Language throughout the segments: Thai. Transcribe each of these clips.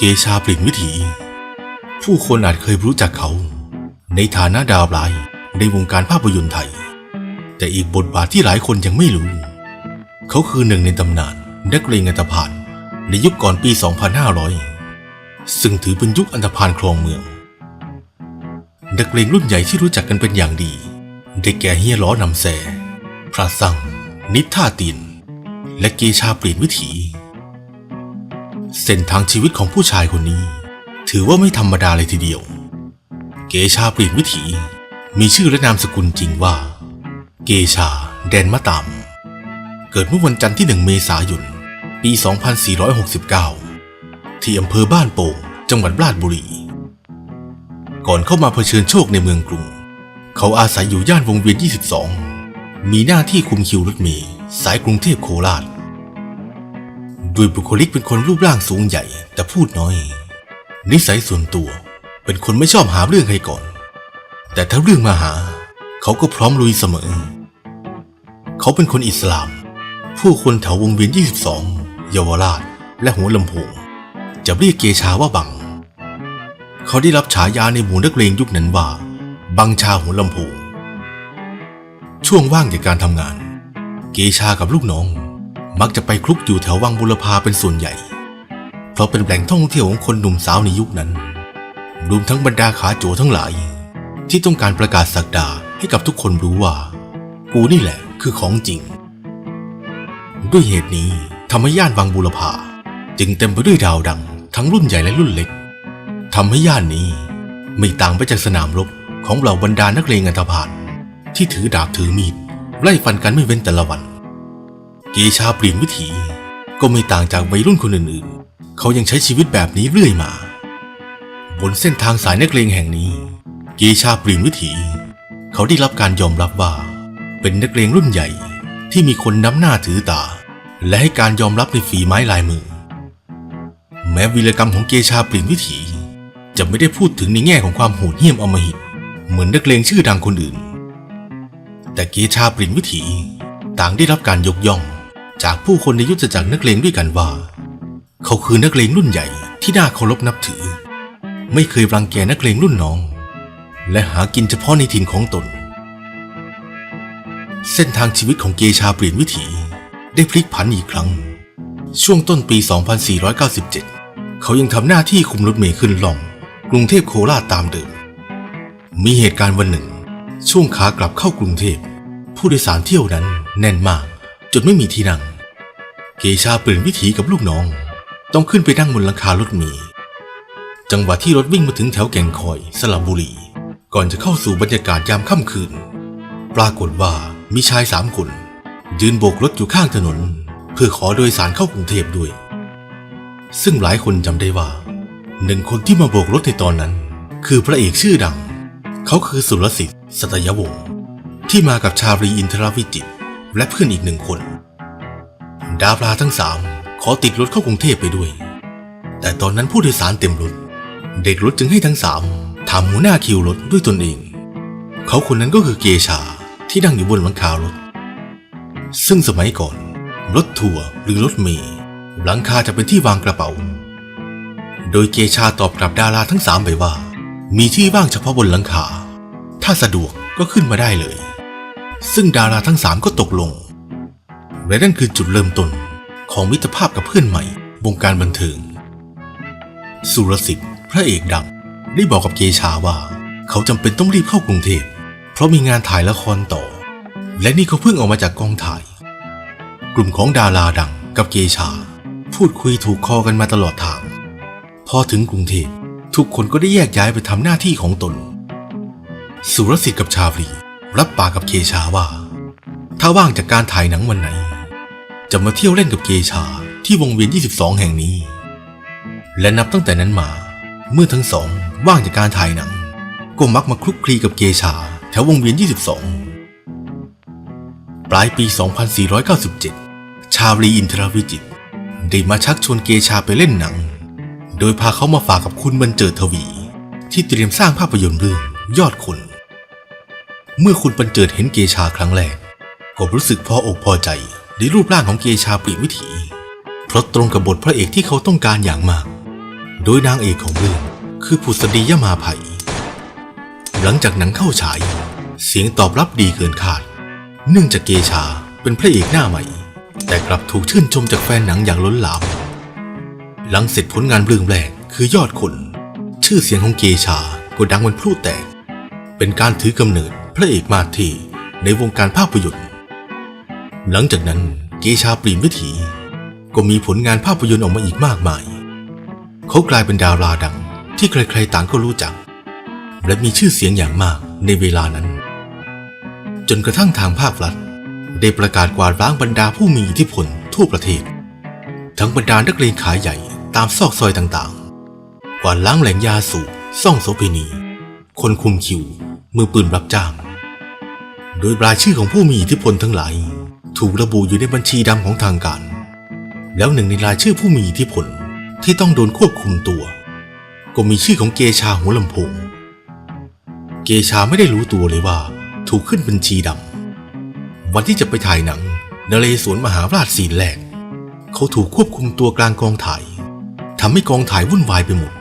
เกชาปลิ่นวิถี ผู้คนอาจเคยรู้จักเขา ในฐานะดาวร้ายในวงการภาพยนตร์ไทย แต่อีกบทบาทที่หลายคนยังไม่รู้ เขาคือหนึ่งในตำนานนักเลงอันธพาลในยุคก่อนปี 2500 ซึ่งถือเป็นยุคอันธพาลครองเมือง นักเลงรุ่นใหญ่ที่รู้จักกันเป็นอย่างดีได้แก่เฮียล้อนำแส พระสัง นิท่าตีน และเกชาเปลี่ยนวิถี เส้นทางชีวิตของผู้ชายคนนี้ ถือว่าไม่ธรรมดาเลยทีเดียว เกชาเปลี่ยนวิถี มีชื่อและนามสกุลจริงว่า เกชา แดนมะตามเกิดเมื่อวันจันทร์ที่ 1 เมษายน ปี 2469 ที่อำเภอบ้านโป่ง จังหวัดราชบุรี ก่อนเข้ามาเผชิญโชคในเมืองกรุง เขาอาศัยอยู่ย่านวงเวียน 22 มีหน้าที่คุมคิวรถเมล์สายกรุงเทพโคราช ด้วยบุคลิกเป็นคนรูปร่างสูงใหญ่ แต่พูดน้อย นิสัยส่วนตัวเป็นคนไม่ชอบหาเรื่องใครก่อน แต่ถ้าเรื่องมาหา เขาก็พร้อมลุยเสมอ เขาเป็นคนอิสลาม ผู้คนแถววงเวียน 22 เยาวราช และหัวลำโพงจะเรียกเกชาว่าบัง เขาได้รับฉายาในหมู่นักเลงยุคนั้นว่า บังชาหัวลำโพงช่วงว่างจากการทำงาน เกชากับลูกน้อง มักจะไปคลุกอยู่แถววังบุรพาเป็นส่วนใหญ่ เพราะเป็นแหล่งท่องเที่ยวของคนหนุ่มสาวในยุคนั้น รวมทั้งบรรดาขาโจทั้งหลาย ที่ต้องการประกาศสักดาให้กับทุกคนรู้ว่า กูนี่แหละคือของจริง ด้วยเหตุนี้ทำให้ย่านวังบุรพาจึงเต็มไปด้วยดาวดัง ทั้งรุ่นใหญ่และรุ่นเล็กทำให้ย่านนี้ไม่ต่างไปจากสนามรบของเหล่าบรรดานักเลงอันธพาลที่ถือดาบถือมีดไล่ฟันกันไม่เว้นแต่ละวัน เกชาเปลี่ยนวิถี ก็ไม่ต่างจากวัยรุ่นคนอื่นๆ เขายังใช้ชีวิตแบบนี้เรื่อยมา บนเส้นทางสายนักเลงแห่งนี้ เกชาเปลี่ยนวิถี เขาได้รับการยอมรับว่า เป็นนักเลงรุ่นใหญ่ที่มีคนน้ำหน้าถือตา และให้การยอมรับในฝีไม้ลายมือ แม้วีรกรรมของเกชาเปลี่ยนวิถี จะไม่ได้พูดถึงในแง่ของความโหดเหี้ยมอมหิต เหมือนนักเลงชื่อดังคนอื่น แต่เกชาเปลี่ยนวิถีต่างได้รับการยกย่อง จากผู้คนในยุทธจักรนักเลงด้วยกันว่า เขาคือนักเลงรุ่นใหญ่ที่น่าเคารพนับถือ ไม่เคยรังแกนักเลงรุ่นน้อง และหากินเฉพาะในถิ่นของตน เส้นทางชีวิตของเกชาเปลี่ยนวิถีได้พลิกผันอีกครั้ง ช่วงต้นปี 2497 เขายังทำหน้าที่คุมรถเมล์ขึ้นล่อง กรุงเทพโคราชตามเดิม มีเหตุการณ์วันหนึ่ง ช่วงขากลับเข้ากรุงเทพ ผู้โดยสารเที่ยวนั้นแน่นมาก จนไม่มีที่นั่ง เกชาเปลี่ยนวิถีกับลูกน้อง ต้องขึ้นไปนั่งบนหลังคารถเมล์จังหวะที่รถวิ่งมาถึงแถวแก่งคอยสระบุรี ก่อนจะเข้าสู่บรรยากาศยามค่ำคืน ปรากฏว่ามีชายสามคน ยืนโบกรถอยู่ข้างถนน เพื่อขอโดยสารเข้ากรุงเทพด้วย ซึ่งหลายคนจำได้ว่า หนึ่งคนที่มาโบกรถในตอนนั้น คือพระเอกชื่อดัง เขาคือสุรสิทธิ์ สัตยวงศ์ที่มากับชาบรีอินทรวิจิตร และเพื่อนอีกหนึ่งคน ดาบลาทั้งสามขอติดรถเข้ากรุงเทพไปด้วย แต่ตอนนั้นผู้โดยสารเต็มรถ เด็กรถจึงให้ทั้งสามถามหัวหน้าคิวรถด้วยตนเอง เขาคนนั้นก็คือเกชาที่นั่งอยู่บนหลังคารถ ซึ่งสมัยก่อน รถทัวร์หรือรถเมล์หลังคาจะเป็นที่วางกระเป๋า โดยเกชาตอบกลับดาราทั้งสามไปว่า มีที่ว่างเฉพาะบนหลังคา ถ้าสะดวกก็ขึ้นมาได้เลย ซึ่งดาราทั้งสามก็ตกลง และนั่นคือจุดเริ่มต้นของมิตรภาพกับเพื่อนใหม่ วงการบันเทิง สุรสิทธิ์พระเอกดังได้บอกกับเกชาว่า เขาจำเป็นต้องรีบเข้ากรุงเทพเพราะมีงานถ่ายละครต่อ และนี่เขาเพิ่งออกมาจากกองถ่าย กลุ่มของดาราดังกับเกชา พูดคุยถูกคอกันมาตลอดทาง พอถึงกรุงเทพทุกคนก็ได้แยกย้ายไปทำหน้าที่ของตน สุรสิทธิ์กับชาฟรี รับปากกับเกชาว่า ถ้าว่างจากการถ่ายหนังวันไหน จะมาเที่ยวเล่นกับเกชาที่วงเวียน 22 แห่งนี้ และนับตั้งแต่นั้นมา เมื่อทั้งสองว่างจากการถ่ายหนัง ก็มักมาคลุกคลีกับเกชาแถววงเวียน 22 ปลายปี 2497 ชาลีอินทรวิจิตรได้มาชักชวนเกชาไปเล่นหนัง โดยพาเขามาฝากกับคุณบรรเจิดทวี ที่เตรียมสร้างภาพยนตร์เรื่องยอดคน เมื่อคุณบรรเจิดเห็นเกชาครั้งแรกก็รู้สึกพออกพอใจในรูปร่างของเกชาปลี่ยนวิถี เพราะตรงกับบทพระเอกที่เขาต้องการอย่างมาก โดยนางเอกของเรื่องคือผุษดียมาภัยหลังจากหนังเข้าฉาย เสียงตอบรับดีเกินคาด เนื่องจากเกชาเป็นพระเอกหน้าใหม่ แต่กลับถูกชื่นชมจากแฟนหนังอย่างล้นหลาม หลังเสร็จผลงานเรื่องแรกคือยอดคน ชื่อเสียงของเกชาก็ดังเป็นพลุแตก เป็นการถือกำเนิด พระเอกมาที่ในวงการภาพยนตร์ หลังจากนั้นเกชาปลี่ยนวิถี ก็มีผลงานภาพยนตร์ออกมาอีกมากมาย เขากลายเป็นดาราดังที่ใครๆต่างก็รู้จัก และมีชื่อเสียงอย่างมากในเวลานั้น จนกระทั่งทางภาครัฐ ได้ประกาศกวาดล้างบรรดาผู้มีอิทธิพลทั่วประเทศ ทั้งบรรดานักเลงขายใหญ่ตามซอกซอยต่างๆ กวาดล้างแหล่งยาสูบซ่องโสเภณี คนคุมคิว มือปืนรับจ้าง โดยรายชื่อของผู้มีอิทธิพลทั้งหลาย ถูกระบุอยู่ในบัญชีดำของทางการ แล้วหนึ่งในรายชื่อผู้มีอิทธิพลที่ต้องโดนควบคุมตัว ก็มีชื่อของเกชาหัวลำโพงเกชาไม่ได้รู้ตัวเลยว่าถูกขึ้นบัญชีดำวันที่จะไปถ่ายหนังนเรศวรมหาราชซีนแรก เขาถูกควบคุมตัวกลางกองถ่ายทำให้กองถ่ายวุ่นวายไปหมด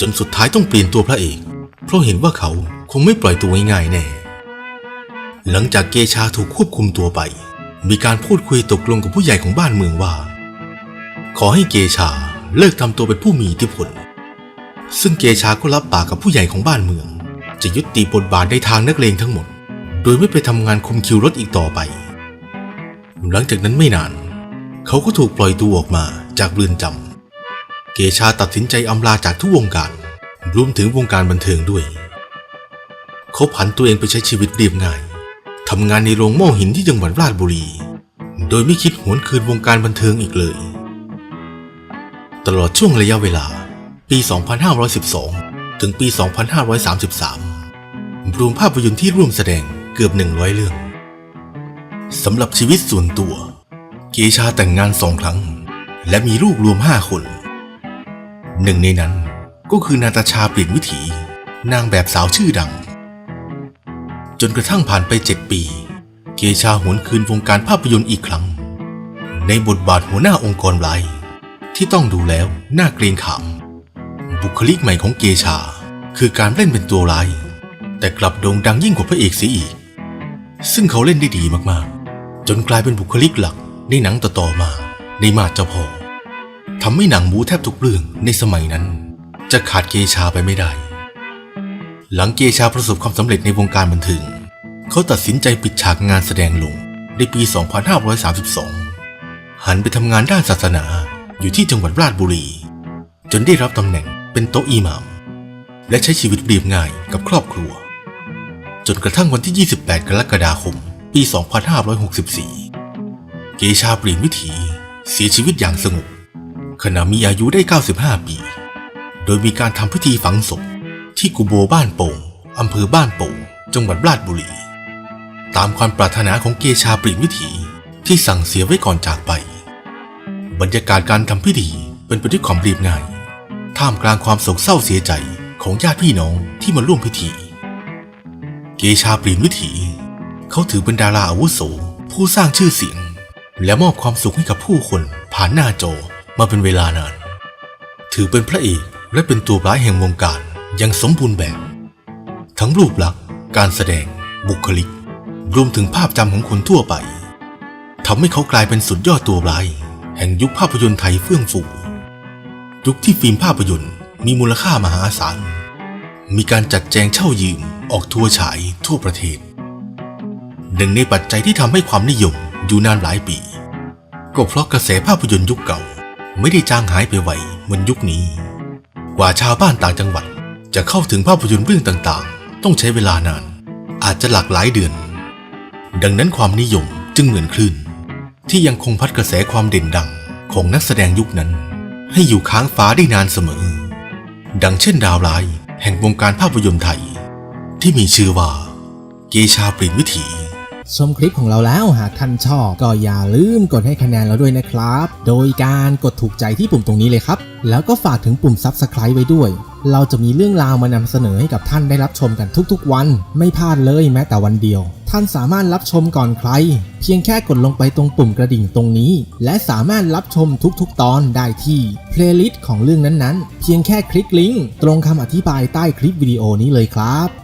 จนสุดท้ายต้องเปลี่ยนตัวพระเอก เพราะเห็นว่าเขาคงไม่ปล่อยตัวง่ายๆแน่ หลังจากเกชาถูกควบคุมตัวไป มีการพูดคุยตกลงกับผู้ใหญ่ของบ้านเมืองว่า ขอให้เกชาเลิกทำตัวเป็นผู้มีอิทธิพล ซึ่งเกชาก็รับปากกับผู้ใหญ่ของบ้านเมือง จะยุติบทบาทในทางนักเลงทั้งหมด โดยไม่ไปทำงานคุมคิวรถอีกต่อไป หลังจากนั้นไม่นาน เขาก็ถูกปล่อยตัวออกมาจากเรือนจำเกชาตัดสินใจอำลาจากทุกวงการ รวมถึงวงการบันเทิงด้วย เขาผันตัวเองไปใช้ชีวิตเรียบง่าย ทำงานในโรงหม้อหินที่จังหวัดราชบุรี โดยไม่คิดหวนคืนวงการบันเทิงอีกเลย ตลอดช่วงระยะเวลา ปี 2512 ถึงปี 2533 รวมภาพยนตร์ที่ร่วมแสดงเกือบ 100 เรื่องสำหรับชีวิตส่วนตัว เกชาแต่งงานสองครั้ง และมีลูกรวมห้าคน หนึ่งในนั้นก็คือนาตาชาเปลี่ยนวิถี นางแบบสาวชื่อดัง จนกระทั่งผ่านไปเจ็ดปี เกชาหวนคืนวงการภาพยนตร์อีกครั้ง ในบทบาทหัวหน้าองค์กรไลที่ต้องดูแล้วน่าเกรงขาม บุคลิกใหม่ของเกชา คือการเล่นเป็นตัวร้าย แต่กลับโด่งดังยิ่งกว่าพระเอกเสียอีก ซึ่งเขาเล่นได้ดีมากๆ จนกลายเป็นบุคลิกหลักในหนังต่อๆมา ในมาดเจ้าพ่อทำให้หนังบูแทบทุกเรื่องในสมัยนั้น จะขาดเกชาไปไม่ได้ หลังเกชาประสบความสำเร็จในวงการบันเทิง เขาตัดสินใจปิดฉากงานแสดงลงในปี 2532 หันไปทำงานด้านศาสนาอยู่ที่จังหวัดราชบุรี จนได้รับตำแหน่งเป็นโต๊ะอิหมาม และใช้ชีวิตเรียบง่ายกับครอบครัว จนกระทั่งวันที่ 28 กรกฎาคม ปี 2564 เกชาเปลี่ยนวิถี เสียชีวิตอย่างสงบขณะมีอายุได้ 95 ปี โดยมีการทำพิธีฝังศพ ที่กุโบบ้านโป่งอำเภอบ้านโป่งจังหวัดราชบุรี ตามความปรารถนาของเกชาปลี่ยนวิถีที่สั่งเสียไว้ก่อนจากไป บรรยากาศการทำพิธีเป็นไปด้วยความเรียบง่าย ท่ามกลางความโศกเศร้าเสียใจของญาติพี่น้องที่มาร่วมพิธี เกชาปลี่ยนวิถี เขาถือเป็นดาราอาวุโสผู้สร้างชื่อเสียง และมอบความสุขให้กับผู้คนผ่านหน้าจอมาเป็นเวลานาน ถือเป็นพระเอกและเป็นตัวร้ายแห่งวงการ อย่างสมบูรณ์แบบ ทั้งรูปลักษณ์การแสดง บุคลิก รวมถึงภาพจำของคนทั่วไปทำให้เขากลายเป็นสุดยอดตัวร้าย แห่งยุคภาพยนตร์ไทยเฟื่องฟูยุคที่ฟิล์มภาพยนตร์มีมูลค่ามหาศาล มีการจัดแจงเช่ายืมออกทัวร์ฉายทั่วประเทศ หนึ่งในปัจจัยที่ทำให้ความนิยมอยู่นานหลายปี ก็เพราะกระแสภาพยนตร์ยุคเก่า ไม่ได้จางหายไปไวเหมือนยุคนี้ กว่าชาวบ้านต่างจังหวัด จะเข้าถึงภาพยนตร์เรื่องต่างๆ ต้องใช้เวลานาน อาจจะหลากหลายเดือน ดังนั้นความนิยมจึงเหมือนคลื่น ที่ยังคงพัดกระแสความเด่นดังของนักแสดงยุคนั้น ให้อยู่ค้างฟ้าได้นานเสมอ ดังเช่นดาวร้ายแห่งวงการภาพยนตร์ไทย ที่มีชื่อว่า เกชาปลี่ยนวิถีชมคลิปของเราแล้วหากท่านชอบก็อย่าลืมกดให้คะแนนเราด้วยนะครับ โดยการกดถูกใจที่ปุ่มตรงนี้เลยครับ แล้วก็ฝากถึงปุ่ม Subscribe ไว้ด้วย เราจะมีเรื่องราวมานำเสนอให้กับท่านได้รับชมกันทุกๆ วัน ไม่พลาดเลยแม้แต่วันเดียว ท่านสามารถรับชมก่อนใคร เพียงแค่กดลงไปตรงปุ่มกระดิ่งตรงนี้ และสามารถรับชมทุกๆ ตอนได้ที่เพลย์ลิสต์ของเรื่องนั้นๆ เพียงแค่คลิกลิงก์ตรงคำอธิบายใต้คลิปวิดีโอนี้เลยครับ